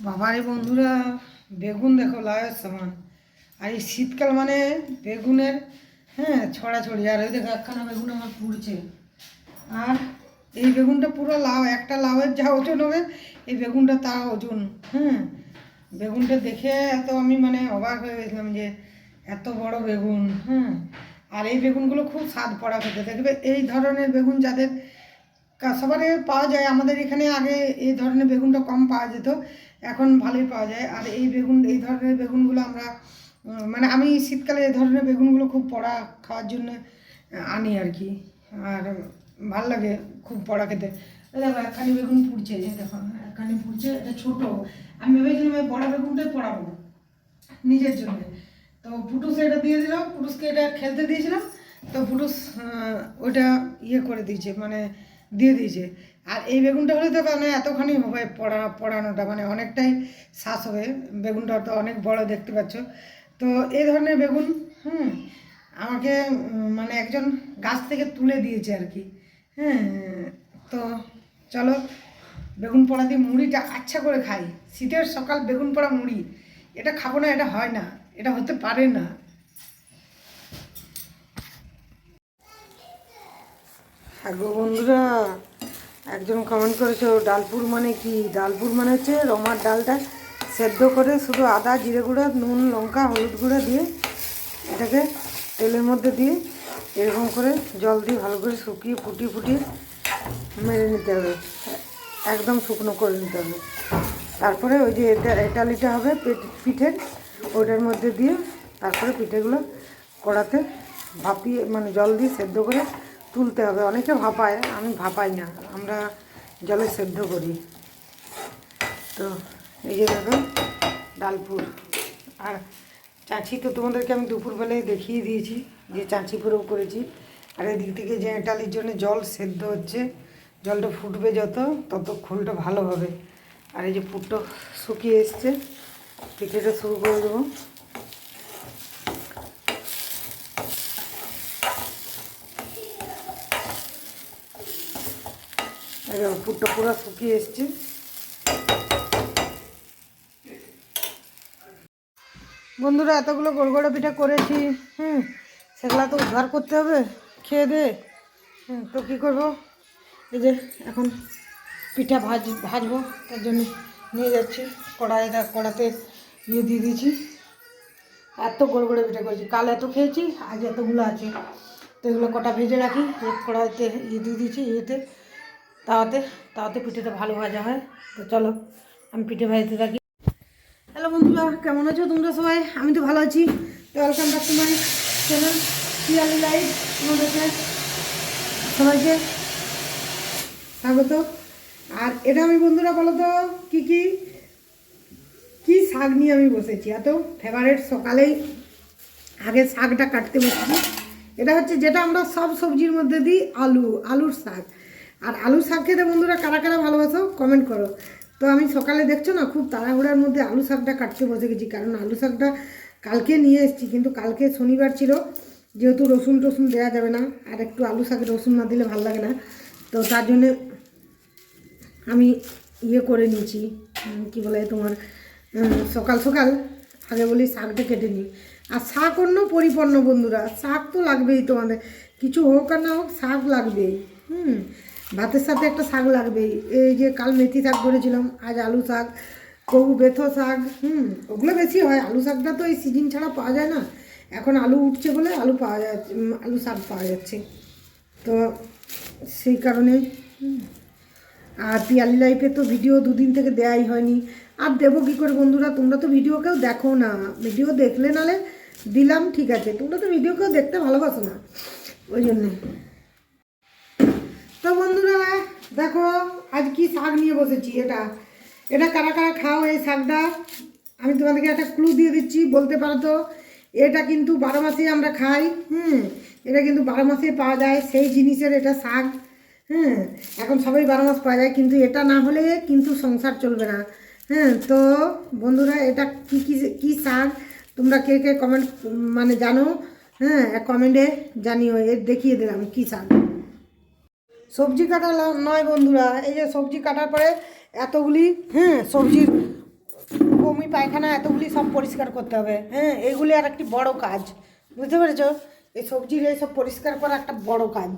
বাবারে বন্ধুরা, বেগুন দেখো লায়ের সমান। আর এই শীতকাল মানে বেগুনের হ্যাঁ ছড়াছড়ি। আর ওই দেখো, একখানা বেগুন আমার পুড়ছে। আর এই বেগুনটা পুরো লাউ, একটা লাউয়ের যা ওজন হবে, এই বেগুনটা তা ওজন হ্যাঁ। বেগুনটা দেখে এত আমি মানে অবাক হয়ে গেছিলাম যে এত বড় বেগুন হ্যাঁ। আর এই বেগুনগুলো খুব স্বাদ পড়া খেতে। দেখবে এই ধরনের বেগুন যাদের কা- সবারই পাওয়া যায়। আমাদের এখানে আগে এই ধরনের বেগুনটা কম পাওয়া যেত, এখন ভালোই পাওয়া যায়। আর এই বেগুন, এই ধরনের বেগুনগুলো আমরা মানে আমি শীতকালে এই ধরনের বেগুনগুলো খুব পড়া খাওয়ার জন্য আনি আর কি। আর ভালো লাগে খুব পড়া খেতে। দেখো, একখানি বেগুন পুড়ছে দেখো, একখানি পুড়ছে, এটা ছোটো। আমি ভেবেছিলাম এই বড় বেগুনটাই পড়াবো, নিজের জন্য। তো পুটুস এটা দিয়ে দিল, পুটুসকে এটা খেলতে দিয়েছিলাম। তো পুটুস ওটা ইয়ে করে দিয়েছে মানে দিয়ে দিয়েছে। আর এই বেগুনটা হলে তো মানে এতখানি হবে পড়া পড়ানোটা মানে অনেকটাই শ্বাস হবে। বেগুনটা তো অনেক বড় দেখতে পাচ্ছ। তো এই ধরনের বেগুন, হুম, আমাকে মানে একজন গাছ থেকে তুলে দিয়েছে আর কি। হ্যাঁ তো চলো, বেগুন পোড়া দিয়ে মুড়িটা আচ্ছা করে খাই। শীতের সকাল বেগুন পোড়া মুড়ি, এটা খাব না, এটা হয় না, এটা হতে পারে না। গো বন্ধুরা, একজন কমেন্ট করেছ ডালপুর মানে কি? ডালপুর মানে হচ্ছে রমার ডালটা সেদ্ধ করে শুধু আদা, জিরে গুঁড়া, নুন, লঙ্কা, হলুদ গুঁড়া দিয়ে এটাকে তেলের মধ্যে দিয়ে এরকম করে জল দিয়ে ভালো করে শুকিয়ে ফুটিয়ে ফুটিয়ে মেরে নিতে হবে। একদম শুকনো করে নিতে হবে। তারপরে ওই যে এটা এটালিটা হবে পিঠের, ওটার মধ্যে দিয়ে তারপরে পিঠেগুলো কড়াতে ভাপিয়ে মানে জল দিয়ে সেদ্ধ করে তুলতে হবে। অনেকে ভাপায় আমি ভাপাই না। আমরা জলে সেদ্ধ করি। তো এই যে দেখো, ডালপুর। আর চাঁচি তো তোমাদেরকে আমি দুপুরবেলায় দেখিয়ে দিয়েছি, যে চাঁচি পুরো করেছি। আর এদিক থেকে যে এটালির জন্য জল সেদ্ধ হচ্ছে, জলটা ফুটবে যত, তত খোলটা ভালো হবে। আর এই যে পুরটা শুকিয়ে এসছে, পিঠেটা শুরু করে দেবো। এই পুরটা পুরো শুকিয়ে এসছে। বন্ধুরা, এতগুলো গোলগোড়া পিঠা করেছি, হুম, সেগুলো তো উদ্ধার করতে হবে, খেয়ে দে। তো কী করব? এই যে এখন পিঠা ভাজ, ভাজবো, তার জন্য নিয়ে যাচ্ছি কড়াইটা কড়াতে ইয়ে দিয়ে দিয়েছি। এত গোলগোড়া পিঠা করেছি। কাল এত খেয়েছি, আজ এতগুলো আছে। তো এগুলো কটা ভেজে রাখি কড়াইতে ইয়ে দিয়ে দিয়েছি, ইয়েতে তাওয়াতে তাওয়াতে পিঠেটা ভালো ভাজা হয়। তো চলো, আমি পিঠে ভাজতে থাকি। হ্যালো বন্ধুরা, কেমন আছো তোমরা সবাই? আমি তো ভালো আছি। তো welcome back to my channel Piyali Live তোমাদেরকে সবাইকে স্বাগত। আর এটা আমি বন্ধুরা বলো তো কী কী কী শাক নিয়ে আমি বসেছি? এত ফেভারেট সকালেই আগে শাকটা কাটতে বসেছি। এটা হচ্ছে যেটা আমরা সব সবজির মধ্যে দিই, আলু, আলুর শাক। আর আলু শাক খেতে বন্ধুরা কারা কারা ভালোবাসো কমেন্ট করো। তো আমি সকালে দেখছ না, খুব তাড়াহুড়ার মধ্যে আলু শাকটা কাটতে বসে গেছি, কারণ আলু শাকটা কালকে নিয়ে এসেছি, কিন্তু কালকে শনিবার ছিল, যেহেতু রসুন টসুন দেওয়া যাবে না, আর একটু আলু শাকে রসুন না দিলে ভালো লাগে না। তো তার জন্যে আমি ইয়ে করে নিয়েছি কি বলে তোমার সকাল সকাল আগে বলি শাকটা কেটে নিই। আর শাক অন্য পরিপূর্ণ বন্ধুরা, শাক তো লাগবেই তোমাদের, কিছু হোক আর না হোক, শাক লাগবেই, হুম। ভাতের সাথে একটা শাক লাগবেই। এই যে কাল মেথি শাক করেছিলাম আজ আলু শাক, কবু বেথো শাক, হুম, ওগুলো বেশি হয়। আলু শাকটা তো এই সিজন ছাড়া পাওয়া যায় না। এখন আলু উঠছে বলে আলু পাওয়া যাচ্ছে আলু শাক পাওয়া যাচ্ছে। তো সেই কারণে আর পিয়ালি লাইফে তো ভিডিও দুদিন থেকে দেয়াই হয়নি। আর দেবো কী করে বন্ধুরা? তোমরা তো ভিডিও কেউ দেখো না। ভিডিও দেখলে নালে দিলাম, ঠিক আছে। তোমরা তো ভিডিও কেউ দেখতে ভালোবাসো না। ওই জন্যে। বন্ধুরা, দেখো, আজ কি শাক নিয়ে বসেছি এটা। এটা কারা কারা খাও এই শাকটা? আমি তোমাদেরকে একটা ক্লু দিয়ে দিচ্ছি, বলতে পারো তো? এটা কিন্তু বারো মাসেই আমরা খাই, হুম? এটা কিন্তু বারো মাসে পাওয়া যায়, সেই জিনিসের এটা শাক হ্যাঁ এখন সবাই বারো মাস পাওয়া যায়, কিন্তু এটা না হলে কিন্তু সংসার চলবে না হ্যাঁ তো বন্ধুরা, এটা কি কি, কী শাক? তোমরা কে কে কমেন্ট মানে জানো? হ্যাঁ কমেন্টে জানিও এর দেখিয়ে দিলাম কী শাক। সবজি কাটা নয় বন্ধুরা, এই যে সবজি কাটার পরে এতগুলি হ্যাঁ সবজির বমি, পায়খানা, এতগুলি সব পরিষ্কার করতে হবে হ্যাঁ এগুলি আর একটি বড় কাজ, বুঝতে পেরেছ? এই সবজির এইসব পরিষ্কার করা একটা বড় কাজ।